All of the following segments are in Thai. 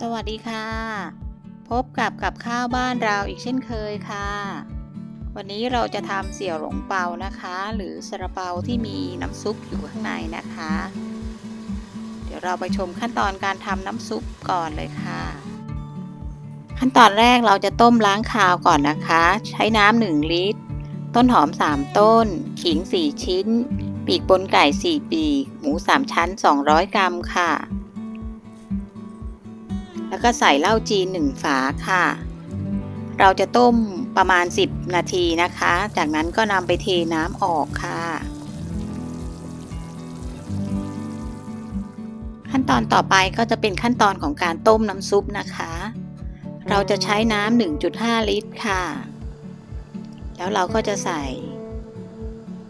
สวัสดีค่ะ พบกับกับข้าวบ้านเราอีกเช่นเคยค่ะ วันนี้เราจะทำเสี่ยวหลงเปานะคะ หรือซาลาเปาที่มีน้ำซุปอยู่ข้างในนะคะ เดี๋ยวเราไปชมขั้นตอนการทำน้ำซุปก่อนเลยค่ะ ขั้นตอนแรกเราจะต้มล้างคาวก่อนนะคะ ใช้น้ำหนึ่งลิตร ต้นหอม 3 ต้น ขิง 4 ชิ้น ปีกบนไก่ 4 ปีก หมู 3 ชั้น 200 กรัมค่ะ แล้วก็ใส่เหล้าจีน1ฝาค่ะ เราจะต้มประมาณ 10 นาทีนะคะ จากนั้นก็นำไปเทน้ำออกค่ะ ขั้นตอนต่อไปก็จะเป็นขั้นตอนของการต้มน้ำซุปนะคะ เราจะใช้น้ำ1.5 ลิตรค่ะ แล้วเราก็จะใส่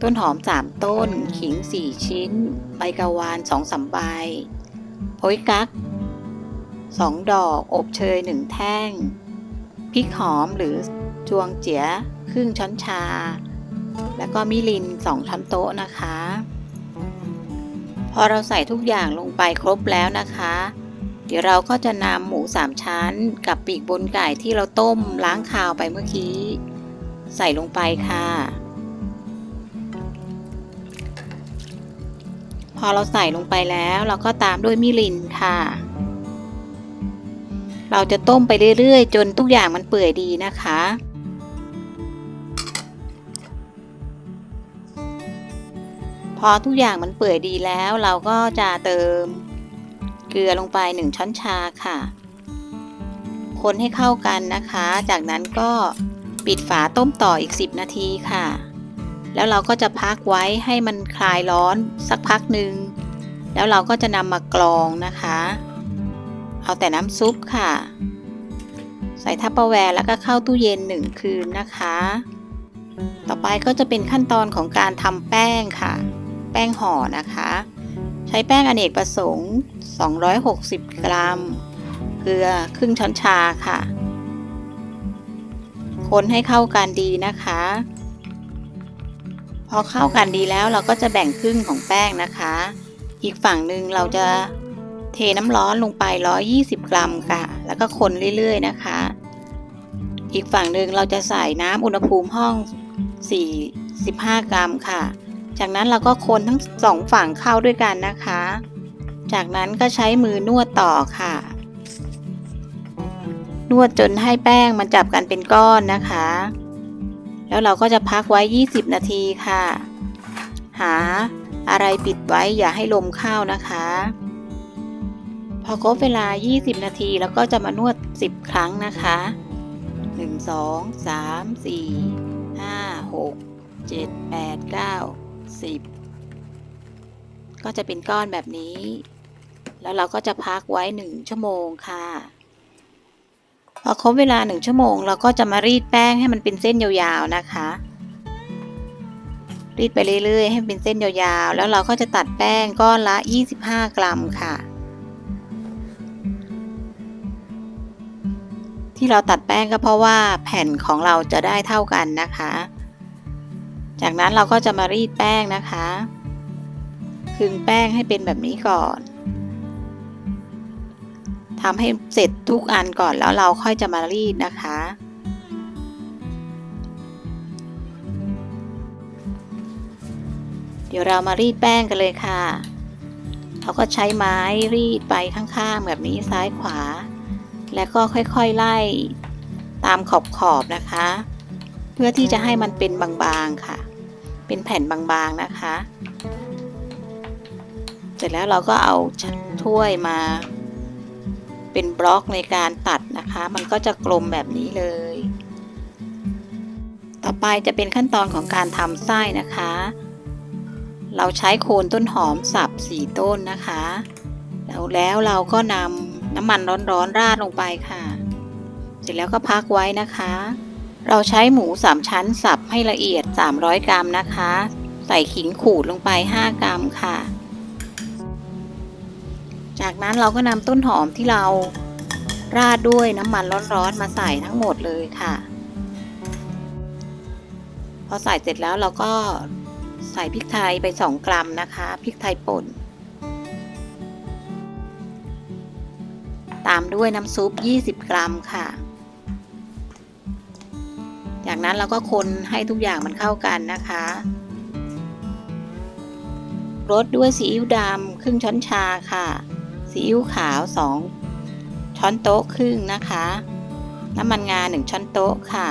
ต้นหอม 3 ต้น ขิง 4 ชิ้น ใบกะวาน2สามใบโพยกั๊ก 2 ดอกอบเชย 1 แท่ง พริกหอมหรือจวงเจียครึ่งช้อนชา แล้วก็มิลิน 2 ช้อนโต๊ะนะคะ พอเราใส่ทุกอย่างลงไปครบแล้วนะคะ เดี๋ยวเราก็จะนำหมู 3 ชั้นกับปีกบนไก่ที่เราต้มล้างคาวไปเมื่อกี้ ใส่ลงไปค่ะพอเราใส่ลงไปแล้วเราก็ตามด้วยมิลินค่ะ เราจะต้มไปเรื่อยๆ จนทุกอย่างมันเปื่อยดีนะคะ พอทุกอย่างมันเปื่อยดีแล้วเราก็จะเติมเกลือลงไป 1 ช้อนชาค่ะ คนให้เข้ากันนะคะ จากนั้นก็ปิดฝาต้มต่ออีก 10 นาทีค่ะ แล้วเราก็จะพักไว้ให้มันคลายร้อนสักพักหนึ่ง แล้วเราก็จะนำมากรองนะคะ เอาแต่น้ำซุปค่ะ ใส่ทัพเปอร์แวร์แล้วก็เข้าตู้เย็น1คืนนะคะ ต่อไปก็จะเป็นขั้นตอนของการทำแป้งค่ะ แป้งห่อนะคะ ใช้แป้งอเนกประสงค์ 260 กรัม เกลือครึ่งช้อนชาค่ะ คนให้เข้ากันดีนะคะพอเข้ากันดีแล้วเราก็จะแบ่งครึ่งของแป้งนะคะ อีกฝั่งหนึ่งเราจะ เทน้ำร้อนลงไป 120 กรัมค่ะ แล้วก็คนเรื่อยๆนะคะ อีกฝั่งหนึ่งเราจะใส่น้ำอุณหภูมิห้อง 45 กรัมค่ะ จากนั้นเราก็คนทั้งสองฝั่งเข้าด้วยกันนะคะ จากนั้นก็ใช้มือนวดต่อค่ะ นวดจนให้แป้งมันจับกันเป็นก้อนนะคะ แล้วเราก็จะพักไว้ 20 นาทีค่ะ หาอะไรปิดไว้อย่าให้ลมเข้านะคะ พอครบเวลา 20 นาทีแล้วก็จะมานวด 10 ครั้งนะคะ 1 2 3 4 5 6 7 8 9 10 ก็จะเป็นก้อนแบบนี้ แล้วเราก็จะพักไว้ 1 ชั่วโมงค่ะ พอครบเวลา 1 ชั่วโมง เราก็จะมารีดแป้งให้มันเป็นเส้นยาวๆนะคะ รีดไปเรื่อยๆ ให้เป็นเส้นยาวๆ แล้วเราก็จะตัดแป้งก้อนละ 25 กรัมค่ะ ที่เราตัดแป้งก็เพราะว่าแผ่นของเราจะได้เท่ากันนะคะ จากนั้นเราก็จะมารีดแป้งนะคะคึงแป้งให้เป็นแบบนี้ก่อนทำให้เสร็จทุกอันก่อนแล้วเราค่อยจะมารีดนะคะ เดี๋ยวเรามารีดแป้งกันเลยค่ะ เราก็ใช้ไม้รีดไปข้างๆแบบนี้ซ้ายขวา แล้วก็ค่อยๆไล่ตามขอบๆนะคะ เพื่อที่จะให้มันเป็นบางๆค่ะ เป็นแผ่นบางๆนะคะ เสร็จแล้วเราก็เอาถ้วยมา เป็นบล็อกในการตัดนะคะ มันก็จะกลมแบบนี้เลย ต่อไปจะเป็นขั้นตอนของการทำไส้นะคะ เราใช้โคนต้นหอมสับสี่ต้นนะคะ แล้วแล้วเราก็นำ น้ำมันร้อนๆราดลงไปค่ะ เสร็จแล้วก็พักไว้นะคะ เราใช้หมูสามชั้นสับให้ละเอียด 300 กรัมนะคะ ใส่ขิงขูดลงไป 5 กรัมค่ะ จากนั้นเราก็นำต้นหอมที่เราราดด้วยน้ำมันร้อนๆมาใส่ทั้งหมดเลยค่ะ พอใส่เสร็จแล้วเราก็ใส่พริกไทยไป 2 กรัมนะคะ พริกไทยป่น ตามด้วยน้ำซุป 20 กรัมค่ะ จากนั้นเราก็คนให้ทุกอย่างมันเข้ากันนะคะรสด้วยซีอิ๊วดำครึ่งช้อนชาค่ะซีอิ๊วขาว 2 ช้อนโต๊ะครึ่งนะคะ น้ำมันงา 1 ช้อนโต๊ะค่ะ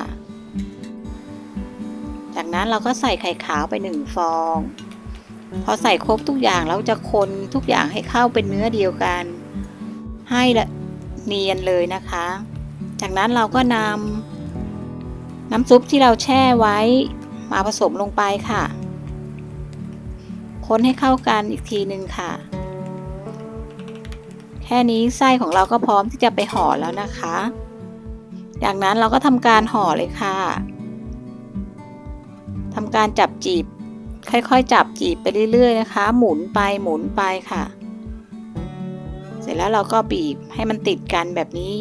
จากนั้นเราก็ใส่ไข่ขาวไป 1 ฟอง พอใส่ครบทุกอย่างเราจะคนทุกอย่างให้เข้าเป็นเนื้อเดียวกัน ให้ละ เนียนเลยนะคะ จากนั้นเราก็นำน้ำซุปที่เราแช่ไว้มาผสมลงไปค่ะ คนให้เข้ากันอีกทีหนึ่งค่ะ แค่นี้ไส้ของเราก็พร้อมที่จะไปห่อแล้วนะคะ จากนั้นเราก็ทำการห่อเลยค่ะทำการจับจีบ ค่อยๆ จับจีบไปเรื่อยๆนะคะ หมุนไปหมุนไปค่ะ เสร็จแล้วเราก็บีบให้มันติดกันแบบนี้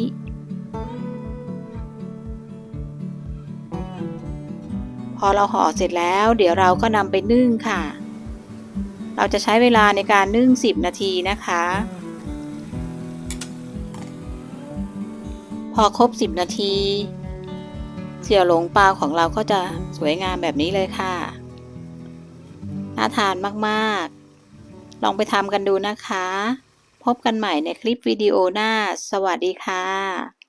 พอเราห่อเสร็จแล้ว เดี๋ยวเราก็นำไปนึ่งค่ะ เราจะใช้เวลาในการนึ่ง 10 นาทีนะคะ พอครบ 10 นาทีเสี่ยวหลงปลาของเราก็จะสวยงามแบบนี้เลยค่ะ น่าทานมาก ๆ ลองไปทำกันดูนะคะ พบกันใหม่ในคลิปวิดีโอหน้า สวัสดีค่ะ